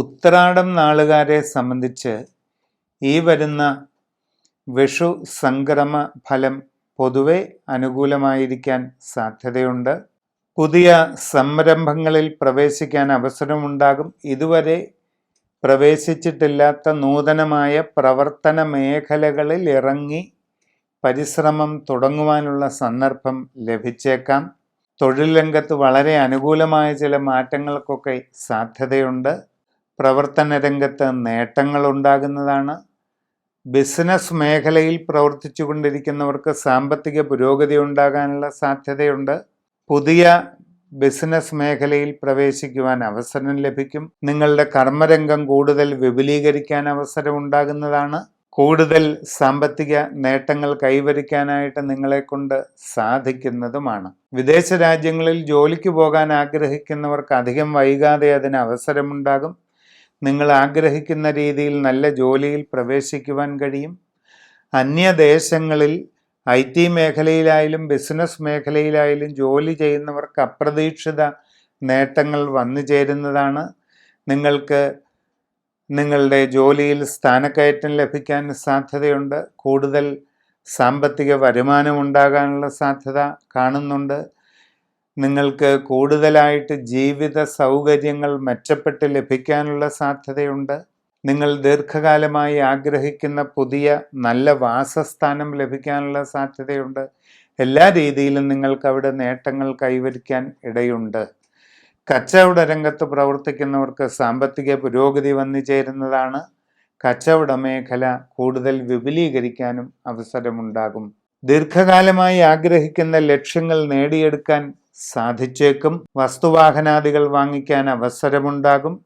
ഉത്രാടം നാളുകാരെ സംബന്ധിച്ച് ഈ വരുന്ന വിഷു സംക്രമ ഫലം പൊതുവെ അനുകൂലമായിരിക്കാൻ സാധ്യതയുണ്ട്. പുതിയ സംരംഭങ്ങളിൽ പ്രവേശിക്കാൻ അവസരമുണ്ടാകും. ഇതുവരെ പ്രവേശിച്ചിട്ടില്ലാത്ത നൂതനമായ പ്രവർത്തന മേഖലകളിൽ ഇറങ്ങി പരിശ്രമം തുടങ്ങുവാനുള്ള സന്ദർഭം ലഭിച്ചേക്കാം. തൊഴിൽ രംഗത്ത് വളരെ അനുകൂലമായ ചില മാറ്റങ്ങൾക്കൊക്കെ സാധ്യതയുണ്ട്. പ്രവർത്തന രംഗത്ത് നേട്ടങ്ങൾ ഉണ്ടാകുന്നതാണ് ബിസിനസ് മേഖലയിൽ പ്രവർത്തിച്ചു കൊണ്ടിരിക്കുന്നവർക്ക് സാമ്പത്തിക പുരോഗതി ഉണ്ടാകാനുള്ള സാധ്യതയുണ്ട്. പുതിയ ബിസിനസ് മേഖലയിൽ പ്രവേശിക്കുവാൻ അവസരം ലഭിക്കും. നിങ്ങളുടെ കർമ്മരംഗം കൂടുതൽ വിപുലീകരിക്കാൻ അവസരം ഉണ്ടാകുന്നതാണ്. കൂടുതൽ സാമ്പത്തിക നേട്ടങ്ങൾ കൈവരിക്കാനായിട്ട് നിങ്ങളെ കൊണ്ട് സാധിക്കുന്നതുമാണ്. വിദേശ രാജ്യങ്ങളിൽ ജോലിക്ക് പോകാൻ ആഗ്രഹിക്കുന്നവർക്ക് അധികം വൈകാതെ അതിന് അവസരമുണ്ടാകും. നിങ്ങൾ ആഗ്രഹിക്കുന്ന രീതിയിൽ നല്ല ജോലിയിൽ പ്രവേശിക്കുവാൻ കഴിയും. അന്യദേശങ്ങളിൽ ഐ ടി മേഖലയിലായാലും ബിസിനസ് മേഖലയിലായാലും ജോലി ചെയ്യുന്നവർക്ക് അപ്രതീക്ഷിത നേട്ടങ്ങൾ വന്നു ചേരുന്നതാണ്. നിങ്ങൾക്ക് നിങ്ങളുടെ ജോലിയിൽ സ്ഥാനക്കയറ്റം ലഭിക്കാൻ സാധ്യതയുണ്ട്. കൂടുതൽ സാമ്പത്തിക വരുമാനം ഉണ്ടാകാനുള്ള സാധ്യത കാണുന്നുണ്ട്. നിങ്ങൾക്ക് കൂടുതലായിട്ട് ജീവിത സൗകര്യങ്ങൾ മെച്ചപ്പെട്ട് ലഭിക്കാനുള്ള സാധ്യതയുണ്ട്. നിങ്ങൾ ദീർഘകാലമായി ആഗ്രഹിക്കുന്ന പുതിയ നല്ല വാസസ്ഥാനം ലഭിക്കാനുള്ള സാധ്യതയുണ്ട്. എല്ലാ രീതിയിലും നിങ്ങൾക്ക് അവിടെ നേട്ടങ്ങൾ കൈവരിക്കാൻ ഇടയുണ്ട്. കച്ചവട രംഗത്ത് പ്രവർത്തിക്കുന്നവർക്ക് സാമ്പത്തിക പുരോഗതി വന്നു ചേരുന്നതാണ്. കച്ചവട മേഖല കൂടുതൽ വിപുലീകരിക്കാനും അവസരമുണ്ടാകും. ദീർഘകാലമായി ആഗ്രഹിക്കുന്ന ലക്ഷ്യങ്ങൾ നേടിയെടുക്കാൻ സാധിച്ചേക്കും. വസ്തുവാഹനാദികൾ വാങ്ങിക്കാൻ അവസരമുണ്ടാകും.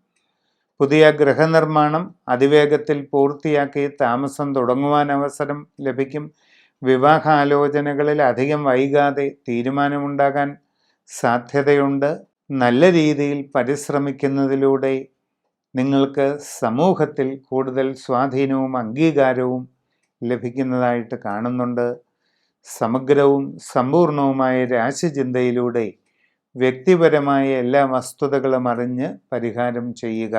പുതിയ ഗൃഹനിർമ്മാണം അതിവേഗത്തിൽ പൂർത്തിയാക്കി താമസം തുടങ്ങുവാൻ അവസരം ലഭിക്കും. വിവാഹാലോചനകളിൽ അധികം വൈകാതെ തീരുമാനമുണ്ടാകാൻ സാധ്യതയുണ്ട്. നല്ല രീതിയിൽ പരിശ്രമിക്കുന്നതിലൂടെ നിങ്ങൾക്ക് സമൂഹത്തിൽ കൂടുതൽ സ്വാധീനവും അംഗീകാരവും ലഭിക്കുന്നതായിട്ട് കാണുന്നുണ്ട്. സമഗ്രവും സമ്പൂർണവുമായ രാശിചിന്തയിലൂടെ വ്യക്തിപരമായ എല്ലാ വസ്തുതകളും അറിഞ്ഞ് പരിഹാരം ചെയ്യുക.